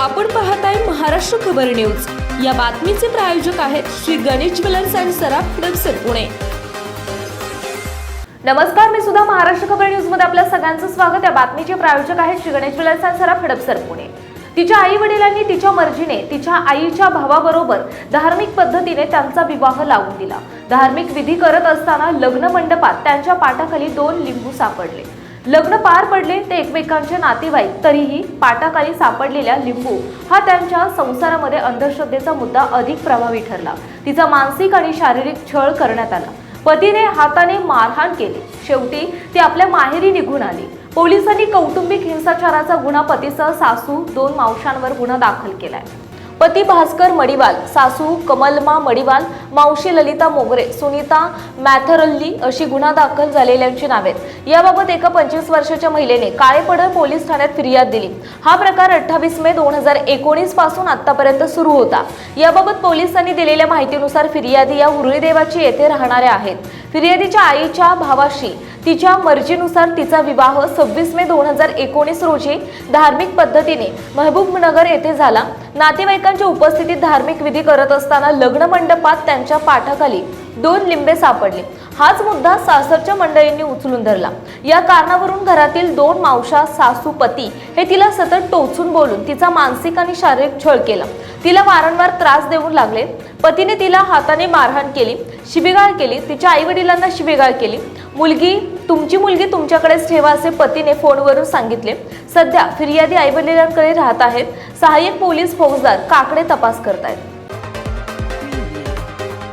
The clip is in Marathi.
आपण पाहताय महाराष्ट्र खबर न्यूज. या बातमीचे प्रायोजक आहेत श्री गणेश ज्वेलर्स अँड सराफ हडपसर पुणे. नमस्कार मी सुद्धा महाराष्ट्र खबर न्यूजमध्ये आपल्या सगळ्यांचं स्वागत. या बातमीचे प्रायोजक आहेत श्री गणेश ज्वेलर्स अँड सराफ हडपसर पुणे. तिच्या आई वडिलांनी तिच्या मर्जीने तिच्या आईच्या भावाबरोबर धार्मिक पद्धतीने त्यांचा विवाह लावून दिला. धार्मिक विधी करत असताना लग्न मंडपात त्यांच्या पाठाखाली दोन लिंबू सापडले. लग्न पार पडले ते एकमेकांचे नातेवाईक तरीही पाटाखाली सापडलेल्या लिंबू हा त्यांच्या संसारामध्ये अंधश्रद्धेचा मुद्दा अधिक प्रभावी ठरला. तिचा मानसिक आणि शारीरिक छळ करण्यात आला. पतीने हाताने मारहाण केली. शेवटी ती आपल्या माहेरी निघून आली. पोलिसांनी कौटुंबिक हिंसाचाराचा गुन्हा पतीसह सासू दोन मावशांवर गुन्हा दाखल केलाय. पती भास्कर मडिवाल सासू कमलमा मडिवाल मावशी ललिता मोगरे सुनीता मॅथरल्ली अशी गुन्हा दाखल झालेल्यांची नावे आहेत. याबाबत एका पंचवीस वर्षाच्या महिलेने काळेपडळ पोलीस ठाण्यात फिर्याद दिली. हा प्रकार अठ्ठावीस मे दोन हजार एकोणीसपासून आतापर्यंत सुरू होता. याबाबत पोलिसांनी दिलेल्या माहितीनुसार फिर्यादी या हुरळीदेवाची येथे राहणाऱ्या आहेत. फिर्यादीच्या आईच्या भावाशी तिच्या मर्जीनुसार तिचा विवाह सव्वीस मे दोन हजार एकोणीस रोजी धार्मिक पद्धतीने महबूबनगर येथे झाला. नातेवाईकांच्या उपस्थितीत धार्मिक विधी करत असताना लग्न मंडपात त्यांच्या पाठाखाली दोन लिंबे सापडले. हाच मुद्दा सासरच्या मंडळींनी उचलून धरला. या कारणावरून घरातील दोन मावशा सासू पती हे तिला सतत टोचून बोलून तिचा मानसिक आणि शारीरिक छळ केला. तिला वारंवार त्रास देऊ लागले. पतीने तिला हाताने मारहाण केली शिबिगाळ केली तिच्या आई वडिलांना शिबिगाळ केली. मुलगी तुमची मुलगी तुमच्याकडेच ठेवा असे पतीने फोनवरून सांगितले. सध्या फिर्यादी आई वडिलांकडे राहत आहेत. सहाय्यक पोलीस फौजदार काकडे तपास करत आहेत